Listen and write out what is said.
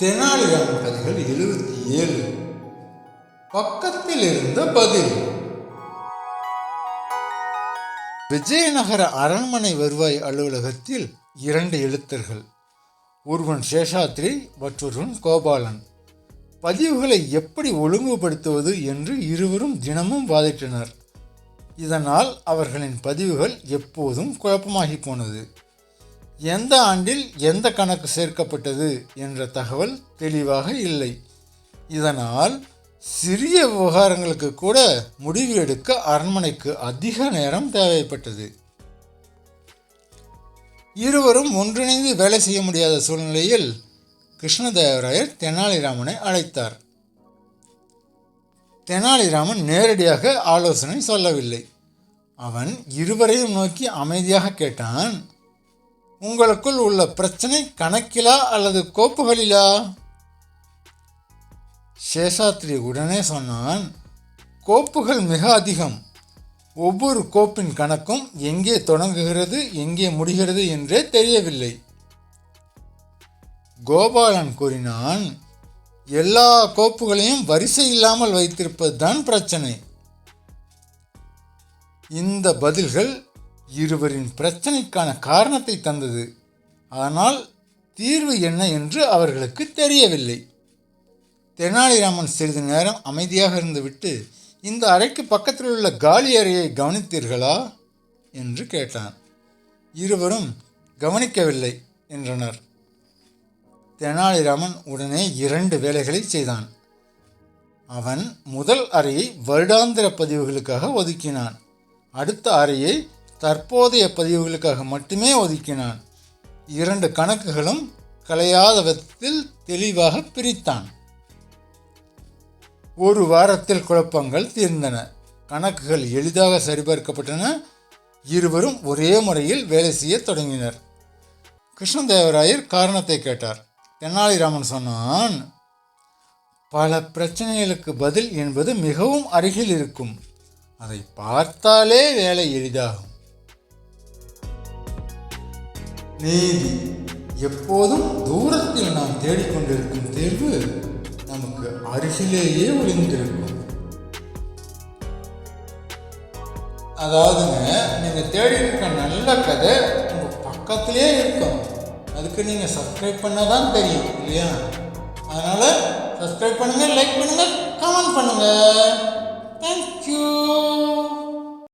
தெனாலிராமன் கதைகள் எழுபத்தி ஏழு. பக்கத்தில் இருந்த பதில். விஜயநகர அரண்மனை வருவாய் அலுவலகத்தில் இரண்டு எழுத்தர்கள். ஒருவன் சேஷாத்ரி மற்றொருவன் கோபாலன். பதிவுகளை எப்படி ஒழுங்குபடுத்துவது என்று இருவரும் தினமும் வாதிட்டனர். இதனால் அவர்களின் பதிவுகள் எப்போதும் குழப்பமாகி போனது. எந்த ஆண்டில் எந்த கணக்கு சேர்க்கப்பட்டது என்ற தகவல் தெளிவாக இல்லை. இதனால் சிறிய விவகாரங்களுக்கு கூட முடிவு எடுக்க அரண்மனைக்கு அதிக நேரம் தேவைப்பட்டது. இருவரும் ஒன்றிணைந்து வேலை செய்ய முடியாத சூழ்நிலையில் கிருஷ்ணதேவராயர் தெனாலிராமனை அழைத்தார். தெனாலிராமன் நேரடியாக ஆலோசனை சொல்லவில்லை. அவன் இருவரையும் நோக்கி அமைதியாக கேட்டான் உங்களுக்குள் உள்ள பிரச்சனை கணக்கிலா அல்லது கோப்புகளிலா? சேஷாத்ரி உடனே சொன்னான் கோப்புகள் மிக அதிகம். ஒவ்வொரு கோப்பின் கணக்கும் எங்கே தொடங்குகிறது எங்கே முடிகிறது என்றே தெரியவில்லை. கோபாலன் கூறினான் எல்லா கோப்புகளையும் வரிசை இல்லாமல் வைத்திருப்பதுதான் பிரச்சனை. இந்த பதில்கள் இருவரின் பிரச்சனைக்கான காரணத்தை தந்தது. ஆனால் தீர்வு என்ன என்று அவர்களுக்கு தெரியவில்லை. தெனாலிராமன் சிறிது நேரம் அமைதியாக இருந்துவிட்டு இந்த அறைக்கு பக்கத்தில் உள்ள காலி அறையை கவனித்தீர்களா? என்று கேட்டான். இருவரும் கவனிக்கவில்லை என்றனர். தெனாலிராமன் உடனே இரண்டு வேலைகளை செய்தான். அவன் முதல் அறையை வருடாந்திர பதிவுகளுக்காக ஒதுக்கினான். அடுத்த அறையை தற்போதைய பதிவுகளுக்காக மட்டுமே ஒதுக்கினான். இரண்டு கணக்குகளும் கலையாத விதத்தில் தெளிவாக பிரித்தான். ஒரு வாரத்தில் குழப்பங்கள் தீர்ந்தன. கணக்குகள் எளிதாக சரிபார்க்கப்பட்டன. இருவரும் ஒரே முறையில் வேலை செய்ய தொடங்கினர். கிருஷ்ணதேவராயர் காரணத்தை கேட்டார். தெனாலிராமன் சொன்னான் பல பிரச்சனைகளுக்கு பதில் என்பது மிகவும் அருகில் இருக்கும். அதை பார்த்தாலே வேலை எளிதாகும். நீதி. எப்போதும் தூரத்தில் நாம் தேடிக்கொண்டிருக்கும் தேர்வு நமக்கு அருகிலேயே ஒளிந்திருக்கும். அதாவதுங்க நீங்கள் தேடி இருக்க நல்ல கதை உங்கள் பக்கத்திலே இருக்கும். அதுக்கு நீங்கள் சப்ஸ்கிரைப் பண்ணால் தான் தெரியும் இல்லையா? அதனால் சப்ஸ்கிரைப் பண்ணுங்கள் லைக் பண்ணுங்கள் கமெண்ட் பண்ணுங்கள் தேங்க்யூ